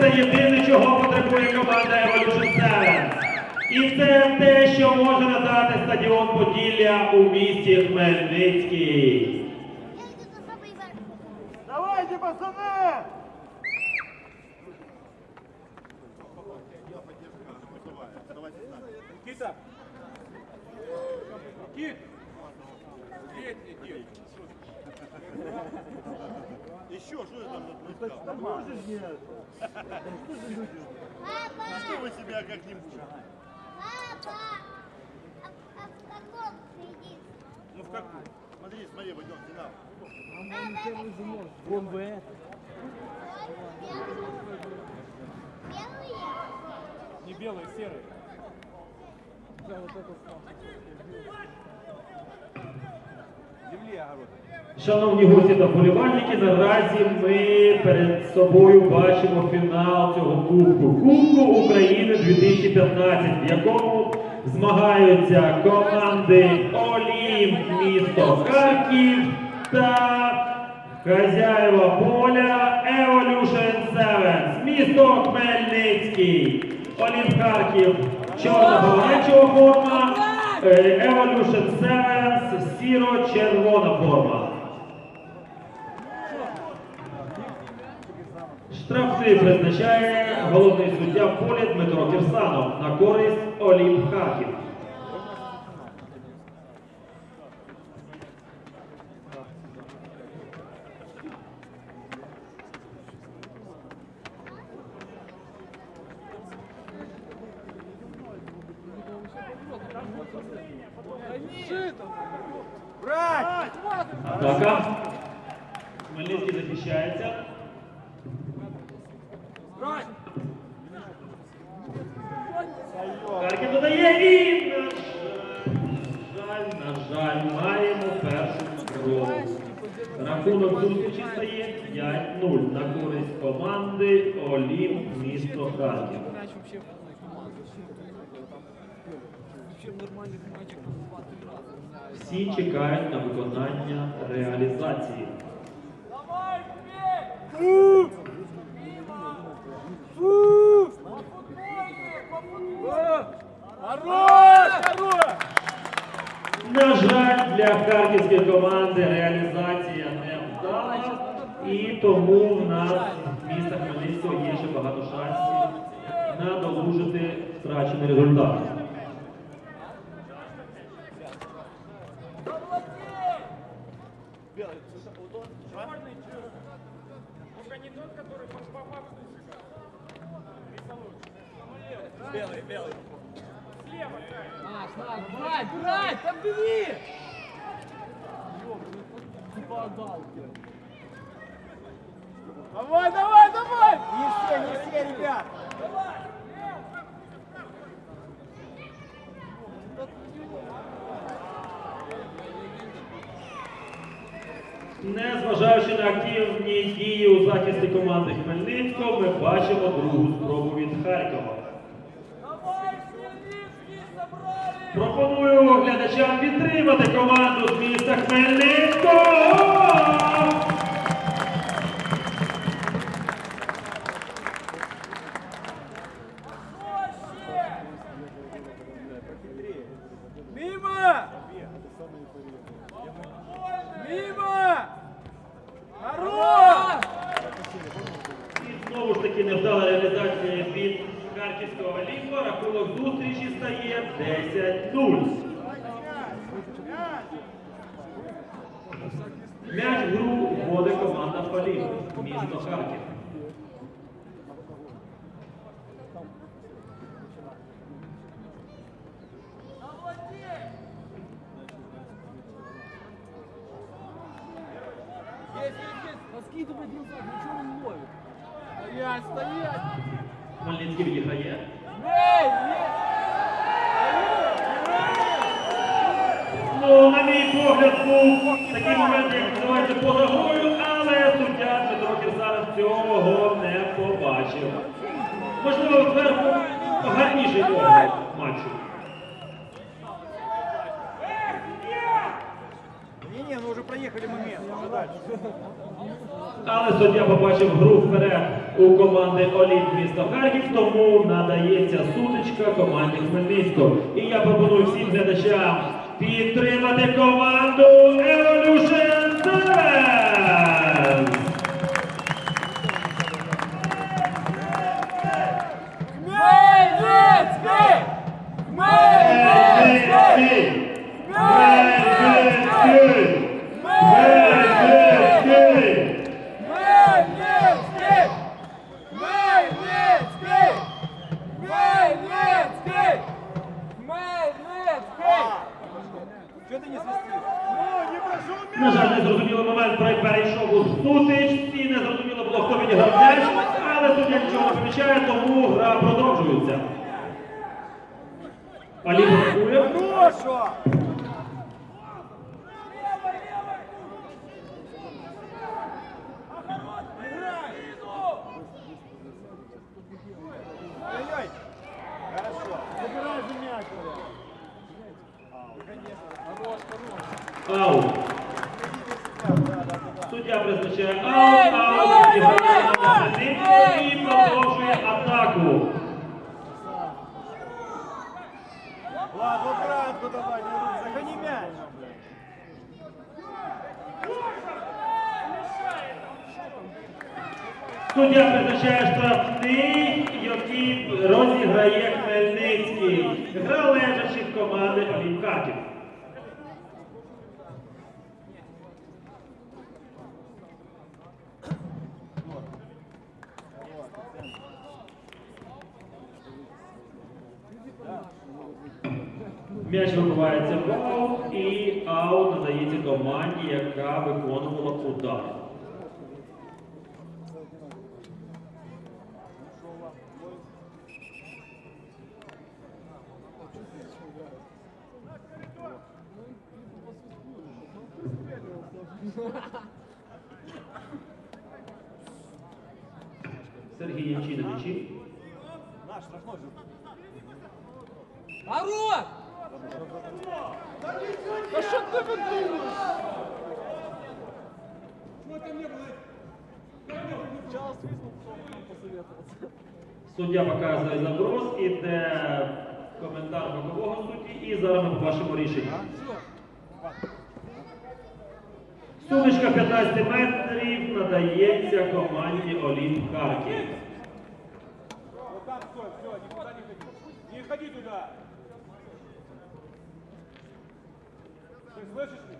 це єдине, чого потребує команда Evolution 7. І це те, що може надати стадіон Поділля у місті Хмельницький. Ну, да можно ну, же нет. Ну, что же люди? Папа! Что вы себя как-нибудь? Папа! А, а в каком кредит? Ну в каком? Смотри, смотри, пойдем, финал. Бомбе. Белые? Не белые, а серые. Да, вот это. А Шановні гості та вболівальники, наразі ми перед собою бачимо фінал цього кубку. Кубку України 2015, в якому змагаються команди Олімп місто Харків та хазяєва поля Evolution 7 місто Хмельницький. Олімп Харків чорно-помаранчева форма, е, Evolution 7 сіро-червона форма. Штрафний призначає головний суддя в полі Дмитро Кирсанов на користь Олімп Харків. Хмельницький захищається. Харків додає і, на жаль, на жаль, маємо першу спробу. Рахунок зустрічі стає 5-0 на користь команди Олімп місто Харків. Всі чекають на виконання реалізації. На жаль, для харківської команди реалізація не вдала, і тому в нас міста Хмельницького є ще багато шансів надолужити втрачений результат. Белый, белый. Наш, наш, брать, брать, там бери! Типа отдал. Давай, давай, давай! Не все, не все, ребят! Незважаючи на активні дії у захисті команди Хмельницького, ми бачимо другу спробу від Харкова. Пропоную глядачам підтримати команду з міста Хмельницького. Знову ж таки невдала реалізація від харківського Олімпа. Рахунок зустрічі стає 10-0. М'яч в гру вводить команда Полів, місто Харків. Момент, називається поза грою, але суддя Дмитро Кірсанов цього не побачив. Можливо, зверху гарніший погляд матчу. Ну момент. Але суддя побачив гру вперед у команди Олімп місто Харків, тому надається сутичка команді Хмельницького. І я пропоную всім глядачам підтримати команду Evolution! Хмельницький! Хмельницький! Хмельницький! Хмельницький! Хмельницький! Хмельницький! Хмельницький! Хмельницький! Что ты не свистишь? Ну, не прошел На жаль, незрозумілий момент при- перейшов у сутичці, незрозуміло було, хто відіграв м'яч, але суддя нічого не помічає, тому гра продовжується. Алі блокує. Хорошо! Ой-ой! Хорошо. Забирай же мяч, Аут. Суддя призначає аут, аут відіграє на Хмельницького і продовжує атаку. Влад, вот братку давай, загони мяч. Суддя призначає штрафний, який розіграє Хмельницький. Гра лежачи в команди Олімп Харків. М'яч вибивається в аут і аут надається команді, яка виконувала удар. Суддя показує заброс, іде коментар бокового судді, і зараз ми побачимо рішення. Сумочка 15 метрів надається команді Олімп Харків. Не ходи туда. Ты слышишь? меня?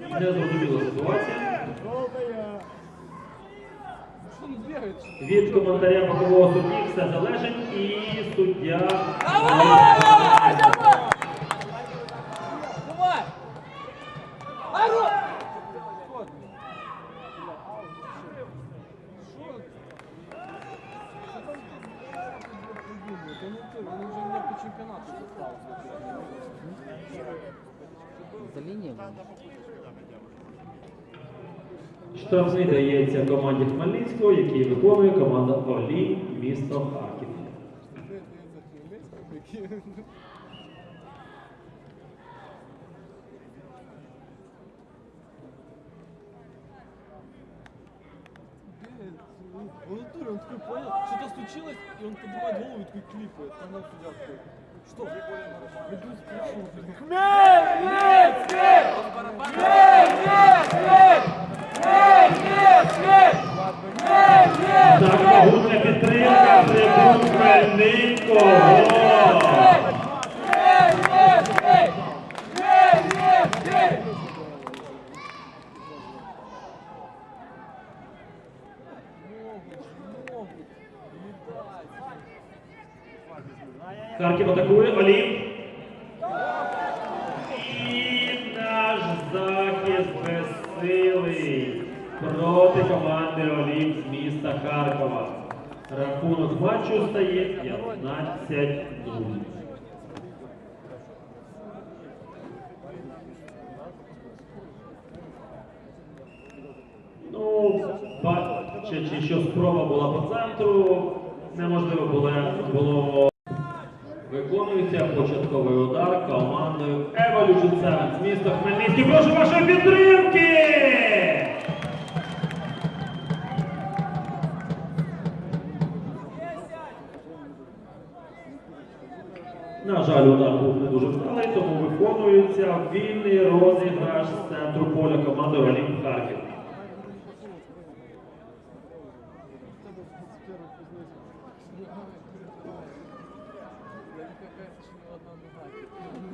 Не зрозуміла ситуація. Від коментаря бокового судді все залежить і суддя. Давай! Давай! Давай! Ару! За линией. Штрафний дається команді Хмельницького, який виконує команда Олі місто Харків. Он в натуре, он такой понял, что-то случилось, и он поднимает голову и такой клипает. Там нам судья такой. Хмельницкий! Хмельницкий! Хмельницкий! Хмельницкий! Так, могутня підтримка трибун Хмельницького. Хмельницкий! Хмельницкий! Харків атакує, Олімп. І наш захист безсилий проти команди Олімп з міста Харкова. Рахунок матчу стає 15-0. Ну, бачачи, що спроба була по центру, неможливо було, було Виконується початковий удар командою Evolution 7 з міста Хмельницький. Прошу вашої підтримки! На жаль, удар був не дуже вдалий, тому виконується вільний розіграш з центру поля команди Олімп Харків.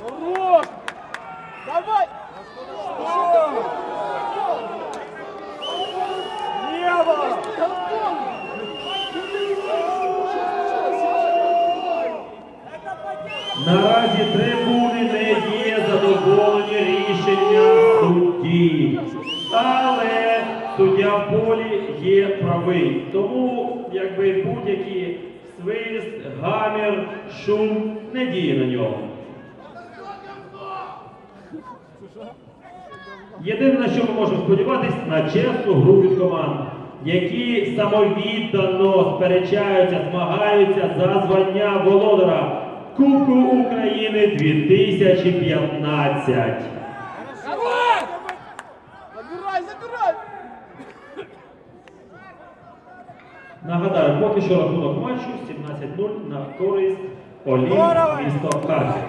Хорош! Давай! Лево! Наразі трибуни не є задоволені рішенням судді. Але суддя в полі є правий. Тому якби будь-який свист, гамір, шум не діє на нього. Єдине, на що ми можемо сподіватися, на чесну гру від команд, які самовіддано сперечаються, змагаються за звання володара Кубку України 2015. Забирай, забирай! Нагадаю, поки що рахунок матчу 17-0 на користь Олімп місто Харків.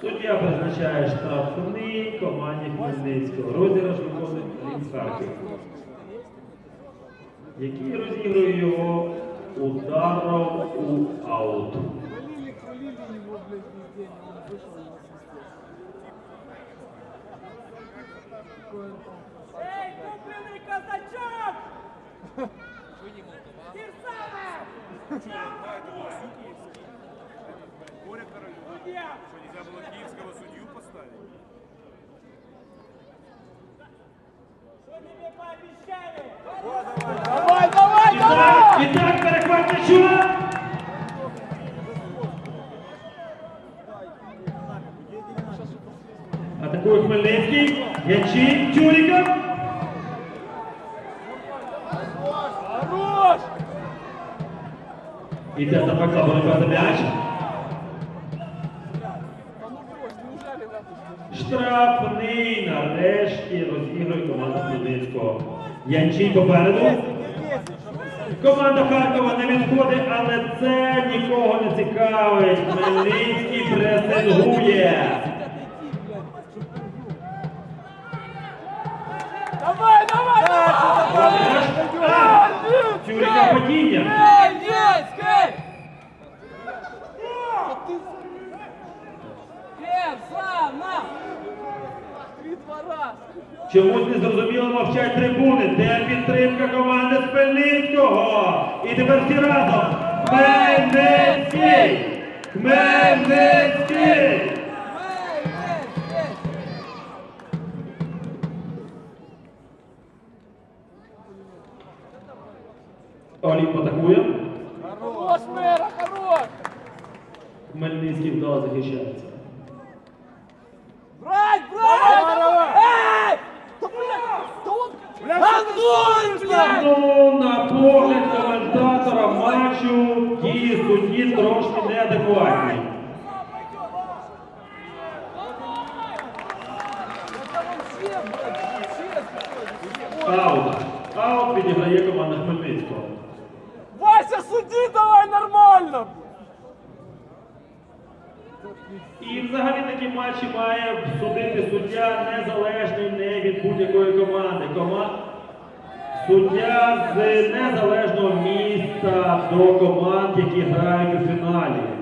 Суддя призначає штрафний команді Хмельницького. Розіграш виконує Олімп Харків, який розігрує його ударом у аут. Хвалили, хвалили его, блядь, весь день, он вышел и насвистел. Какой он там красавчик, Эй, блядь. купленный казачок! Кирсанов! Боря Королев. Судья! Что, нельзя было киевского судью поставить? Что тебе пообещали? Давай, давай, і так, перехват м'яча! Атакує Хмельницький. М'ячі Тюріков. Хорош! Іде запекла боротьба за м'яч. Штрафний нарешті розігрує команда Хмельницького. Янчій попереду. Команда Харкова не відходить, але це нікого не цікавить. Хмельницький пресингує. Давай, давай, давай! А! Падіння. Чомусь незрозуміло мовчать трибуни. Де підтримка команди Хмельницького? І тепер всі разом. Хмельницький! Хмельницький! Олімп атакує. Хорош, мэра, хорош! Хмельницький вдало захищається. Дії судді трошки неадекватні. Аут. Аут підіграє команда Хмельницького. Вася, суди давай нормально! І взагалі такі матчі має судити суддя незалежний не від будь-якої команди. Кома... Суддя з незалежного міста до команд, які грають у фіналі.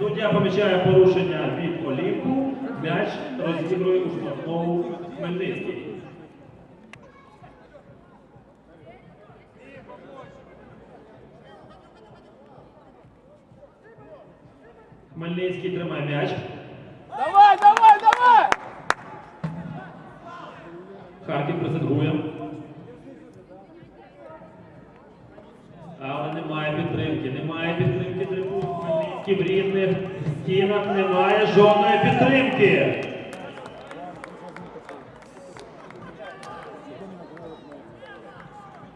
Суддя помічає порушення від Олімпу. М'яч розігрує у штрафному Хмельницький. Хмельницький тримає м'яч. Давай, давай, давай! Харків презентує. Але немає підтримки. Немає підтримки трибун. Хмельницький в рідних стінах немає жодної підтримки.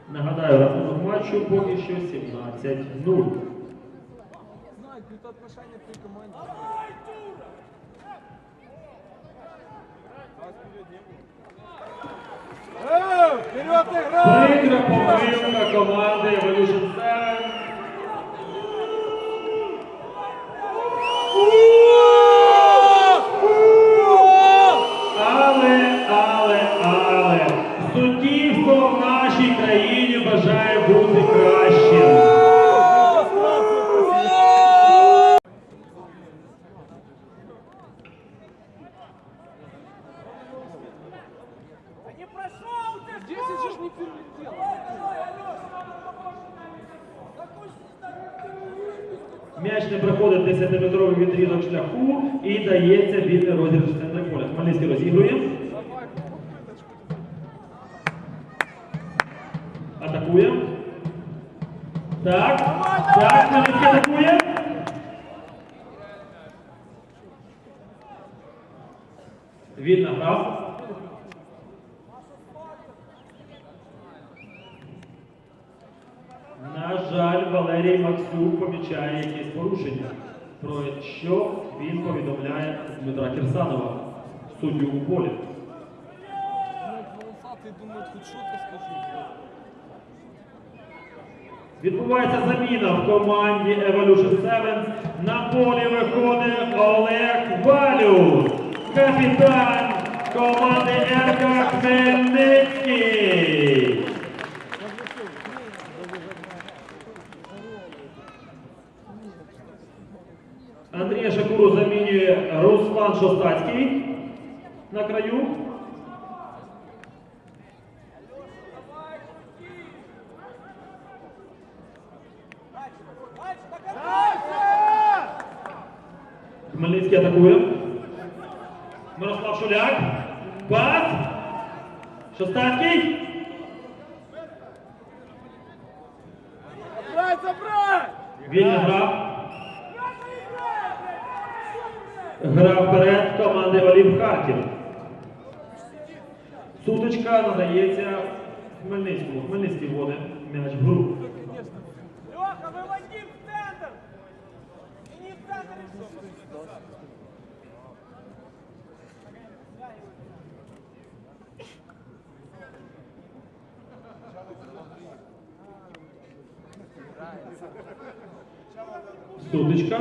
Нагадаю, рахунок матчу поки що 17-0. Знаю, какие-то отношения при команде. Эй, вперед играй! Прикра помилка команди Evolution 7. Але, але, але, суддівство в нашій країні бажає бути кращим. Десять же ж не перелетел. М'яч не проходить 10-метровий відрізок шляху і дається вільний розіграш з центра поля. Хмельницький розігрує. Атакує. Так. Так, Хмельницький атакує. Вільна гра. На жаль, Валерій Максюк помічає якісь порушення, про що він повідомляє Дмитра Кірсанова, суддю у полі. Блядь, волосатый думает, хоть что-то скажу. Відбувається заміна в команді Evolution 7. На полі виходить Олег Валюс, капітан команди РК Хмельницький. Андрія Шакуру замінює Руслан Шостацький на краю. Хмельницький атакує. Мирослав Шуляк. Пас. Забрать! Вільна гра. Гра вперед команди Олімп Харків. Сутичка надається Хмельницькому. Хмельницький вводить м'яч в гру. Леха, выводи в центр! И не в центр, и всё. Сутичка.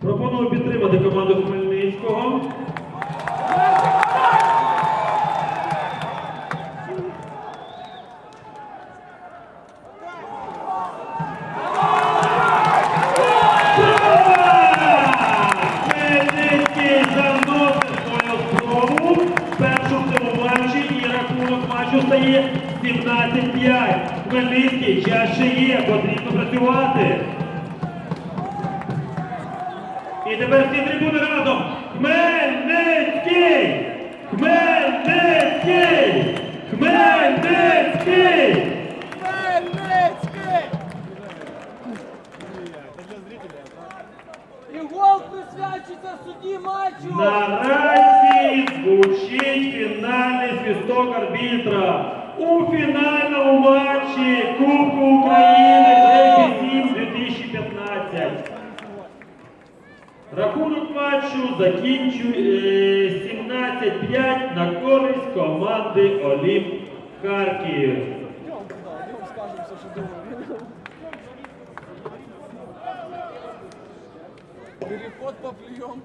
Пропоную підтримати команду Хмельницького. Гра матчу стає 17-5. Хмельницький час ще є, потрібно працювати. І тепер всі трибуни разом. Хмельницький! Хмельницький! Хмельницький! Хмельницький! І гол присвячується судді матчу! На рації звучить свісток арбітра. У фінальному матчі Кубку України Регбі 7 2015. Рахунок матчу закінчує 17-5 на користь команди Олімп Харків. Йдем туди, йдем скажемо все, що думаємо. Переход поплюем.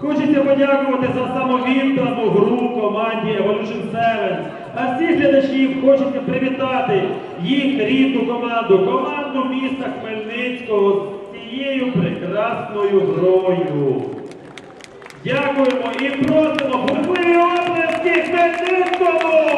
Хочеться подякувати за самовіддану гру команді Evolution 7. А всіх глядачів хочеться привітати їх рідну команду, команду міста Хмельницького з цією прекрасною грою. Дякуємо і просимо бурхливі оплески Хмельницькому!